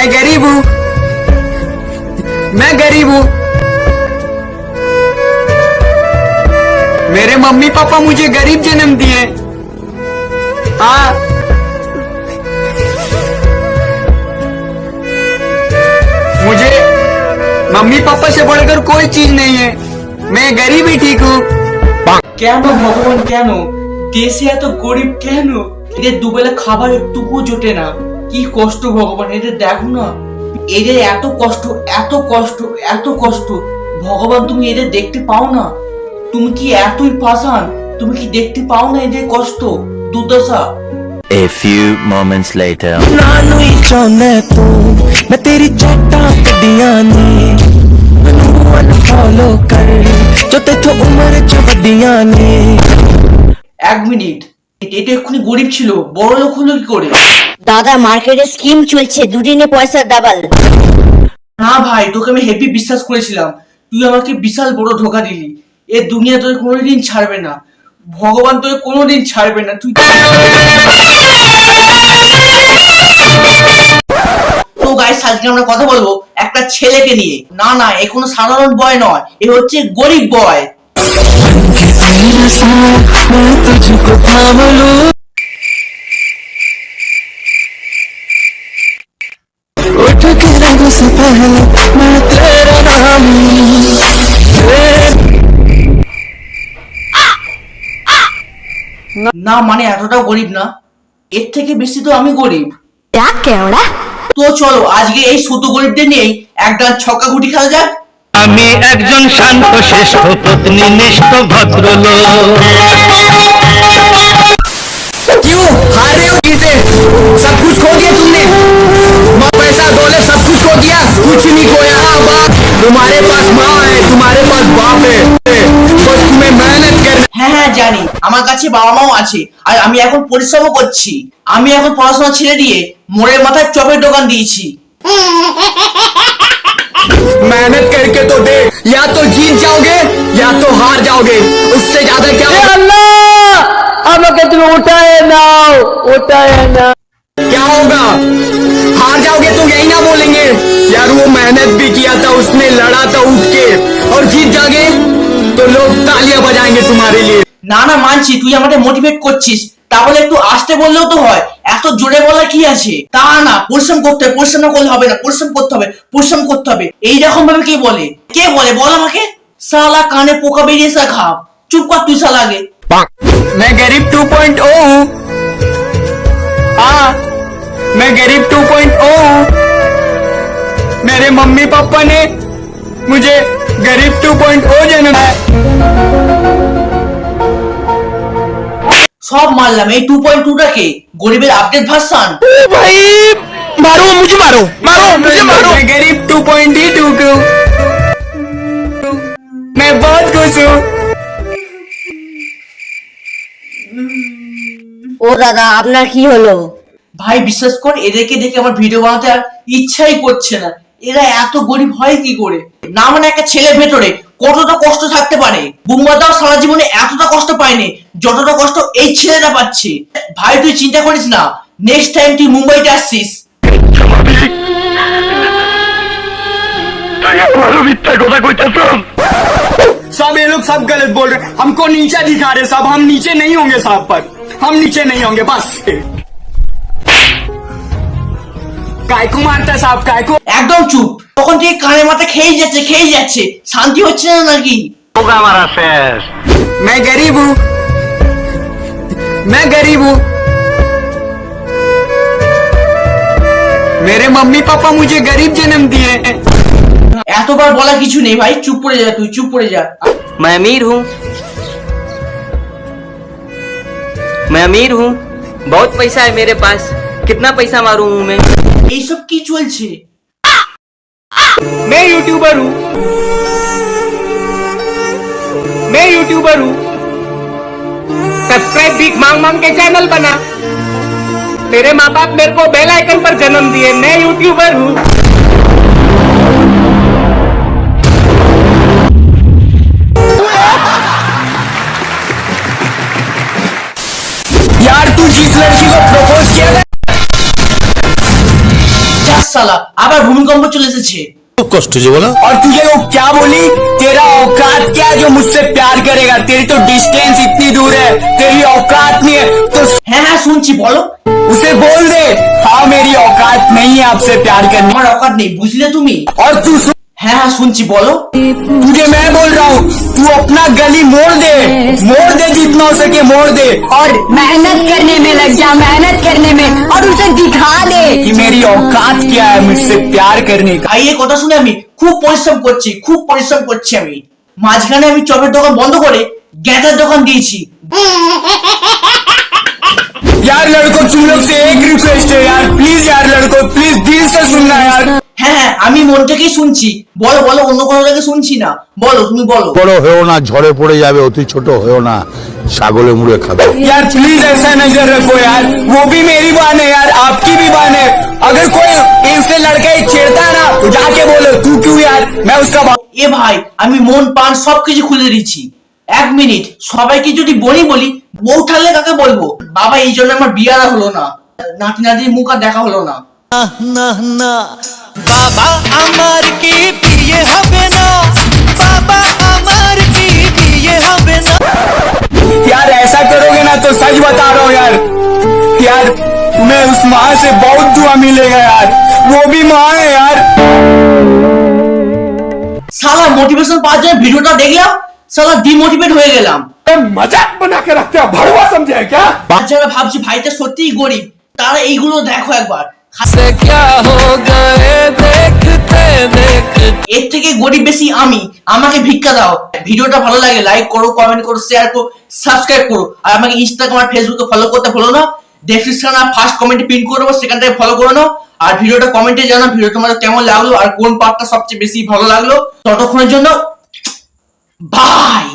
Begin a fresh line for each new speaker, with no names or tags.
मैं गरीब हूँ मैं गरीब हूँ मेरे मम्मी पापा मुझे गरीब जन्म दिए हाँ मुझे मम्मी पापा से बढ़कर कोई चीज नहीं है मैं गरीब ही ठीक हूँ
কেন ভগবান কেন দেশে এত গরিব কেন এদের দুবেলা খাবার একটুকু জোটে না কি কষ্ট ভগবান এদের দেখো না এদের এত কষ্ট এত কষ্ট এত কষ্ট ভগবান তুমি এদের দেখতে পাও না তুমি কি এতই পাষাণ তুমি কি দেখতে পাও না এদের কষ্ট দুর্দশা
A few moments later.
ਨਾਨੂੰ ਹੀ ਚਾਹੁੰਦਾ ਤੂੰ ਮੈਂ ਤੇਰੀ ਚੈਟਾਂ ਕੱਢੀਆਂ ਨੇ ਮੈਨੂੰ ਅਨਫੋਲੋ ਕਰ ਜੋ ਤੇਥੋਂ ਉਮਰ ਚ ਵੱਡੀਆਂ ਨੇ
এক মিনিট এটা এক্ষুনি গরিব ছিল বড় লোক হলো কি করে?
দাদা মার্কেটে স্কিম চলছে দুদিনে পয়সা ডাবল
না ভাই তোকে আমি হেভি বিশ্বাস করেছিলাম। তুই আমাকে বিশাল বড় ধোকা দিলি। এ দুনিয়া তোকে কোনোদিন ছাড়বে না। ভগবান তোকে কোনোদিন ছাড়বে না। তুই তো গাইস আজকে আমরা কথা বলব একটা ছেলেকে নিয়ে। না না এ কোনো সাধারণ বয় নয় এ হচ্ছে গরিব বয়
तेरा साथ मैं तुझको थाम लूं उठ के रंग से पहले मैं तेरा नाम
না মানে এতটাও গরিব না এর থেকে বেশি তো আমি গরিব তো চলো আজকে এই শুধু গরিবদের নিয়েই একটা ছক্কা গুটি খেলা যাক
আমি একজন শান্ত শ্রেষ্ঠ প্রতিনিষ্ঠ ভদ্রলোক
क्यों हार रहे हो किसे सब कुछ खो दिया तुमने माँ पैसा दौलत सब कुछ खो दिया कुछ नहीं खोया हाँ बाप तुम्हारे पास माँ है तुम्हारे पास बाप है बस तुम्हें मेहनत करना
হ্যাঁ হ্যাঁ জানি আমার কাছে বাবা মাও আছে আর আমি এখন পরিশ্রমও করছি আমি এখন পড়াশোনা ছেড়ে দিয়ে মোড়ের মাথায় চপের দোকান দিয়েছি
मेहनत करके तो दे। या तो जीत जाओगे या तो हार जाओगे। उससे ज़्यादा क्या
अल्लाह! अब अगर तुम्हें उठाए ना उठाए ना।
क्या होगा? हार जाओगे तो यही ना बोलेंगे। यार वो मेहनत भी किया था उसने लड़ा था उठ के। और जीत जाओगे तो लोग तालियाँ बजाएँगे तुम्हारे लिए।
না না মানছি তুই আমাদের মোটিভেট করছিস তাহলে একটু আসতে বললেও তো হয় এত জোরে বলা কি আছে তা না পরিশ্রম করতে হবে পরিশ্রম না করলে হবে না পরিশ্রম করতে হবে পরিশ্রম করতে হবে এই রকম ভাবে কে বলে কে বলে বল আমাকে সালা কানে পোকা বেরিয়েছে খাপ চুপ কর তুই সালা আগে
मैं गरीब 2.0 हूँ हाँ मैं गरीब 2.0 हूँ मेरे मम्मी पापा ने मुझे गरीब 2.0 जन्मा है
সব মারলাম এই টু পয়েন্ট টুটাকে গরিবের আপডেট ভার্সান
भाई मारो मुझे मारो मारो मुझे मारो
मैं गरीब 2.2 हूँ मैं बहुत खुश हूँ
ও দাদা আপনার কি হলো
ভাই বিশ্বাস কর এদেরকে দেখে আমার ভিডিও বানাতে আর ইচ্ছাই করছে না এরা এত গরিব হয় কি করে না মানে একটা ছেলের ভেতরে কতটা কষ্ট থাকতে পারে বুম্বাদাও সারা জীবনে এতটা কষ্ট পায়নি যতটা কষ্ট এই ছেলেটা পাচ্ছে ভাই তুই চিন্তা করিস না নেক্সট টাইম তুই মুম্বাইতে আসছিস
सब ये लोग सब गलत बोल रहे हैं हमको नीचा दिखा रहे सब हम नीचे नहीं होंगे साहब पर हम नीचे नहीं होंगे बस काय को मारता है साहब काय को
একদম চুপ তখন থেকে কানে মাথা খেয়ে যাচ্ছে খেয়ে যাচ্ছে শান্তি হচ্ছে না নাকি
হোগা মারা শেষ
मैं गरीब हूँ मैं गरीब हूँ मेरे मम्मी पापा मुझे गरीब जन्म दिए हैं
এতবার বলা কিছু নেই ভাই চুপ করে যা তুই চুপ করে যা
मैं अमीर हूँ मैं अमीर हूँ बहुत पैसा है मेरे पास कितना पैसा मारू हूँ मैं?
ये सब की चल छे
मैं यूट्यूबर हूँ। मैं यूट्यूबर हूँ। सब्सक्राइब भी मांग मांग के चैनल बना। मेरे माँ बाप मेरे को बेल आइकन पर जन्म दिए। मैं यूट्यूबर हूँ। यार तू जिस लड़की को प्रपोज किया
সালা আবার ভূমিকম্প চলে এসেছে
कष्ट जो बोला और तुझे वो क्या बोली तेरा औकात क्या है जो मुझसे प्यार करेगा तेरी तो डिस्टेंस इतनी दूर है तेरी औकात नहीं है तो
হ্যাঁ হ্যাঁ শুনছি বলো
उसे बोल दे हाँ मेरी औकात नहीं है आपसे प्यार करने
আমার অকাত নেই বুঝলে তুমি
और तू सुन
হ্যাঁ হ্যাঁ শুনছি বলো
तुझे मैं बोल रहा हूँ तू अपना गली मोड़ दे मोड़ दे जितना हो सके मोड़ दे
और मेहनत करने में लग जा मेहनत करने में और उसे दिखा दे
कि मेरी औकात क्या है मुझसे प्यार करने का
ভাই এই কথা শুনে আমি খুব পরিশ্রম করছি খুব পরিশ্রম করছি আমি মাঝখানে আমি চপের দোকান বন্ধ করে গ্যাঁজার দোকান দিয়েছি
यार लड़कों तुम लोग से एक रिक्वेस्ट है यार प्लीज यार लड़कों प्लीज दिल से सुनना यार
হ্যাঁ হ্যাঁ আমি মন থেকেই শুনছি বলো বলো অন্য কোনো থেকে শুনছি না বলো তুমি বলো
বড় হয়েও না ঝড়ে পড়ে যাবে অতি ছোট হয়েও না ছাগলে মুড়ে খাবে
यार प्लीज ऐसा नजर रखो यार वो भी मेरी बहन है यार आपकी भी बहन है अगर कोई इनसे लड़का ही छेड़ता है ना तो जाके बोलो तू क्यों यार मैं उसका बा-
এ ভাই আমি মন প্রাণ সবকিছু খুলে দিচ্ছি এক মিনিট সবাইকে যদি বলি বলি বউ ঠালে কাকে বলবো বাবা এই জন্য আমার বিয়ে আর হলো না নাতি নাতির মুখ আর দেখা হলো না
না না বাবা আমার কি বিয়ে হবে না বাবা আমার কি বিয়ে হবে না
यार ऐसा करोगे ना तो सच बता रहा हूँ यार यार तुम्हें उस माँ से बहुत दुआ मिलेगा यार वो भी माँ है यार
সালা মোটিভেশন পাওয়ার জন্য ভিডিওটা দেখলাম সালা ডিমোটিভেট হয়ে গেলাম
মজাক বানা কে রাখতে ভাড়ুয়া সমঝে क्या
আর যারা ভাবছি ভাইটা সত্যিই গরিব তারা এইগুলো দেখো একবার এর থেকে গরিব বেশি আমি। আমাকে ভিক্ষা দাও। ভিডিওটা ভালো লাগে লাইক করো কমেন্ট করো শেয়ার করো সাবস্ক্রাইব করো। আর আমাকে ইনস্টাগ্রাম আর ফেসবুকে ফলো করতে ভুলো না। ডেসক্রিপশন আর ফার্স্ট কমেন্টে পিন করে দেবো, সেখান থেকে ফলো করে নাও। আর ভিডিওটা কমেন্টে জানাও ভিডিও তোমার কেমন লাগল আর কোন পার্টটা সবচেয়ে বেশি ভালো লাগল। ততক্ষণের জন্য বাই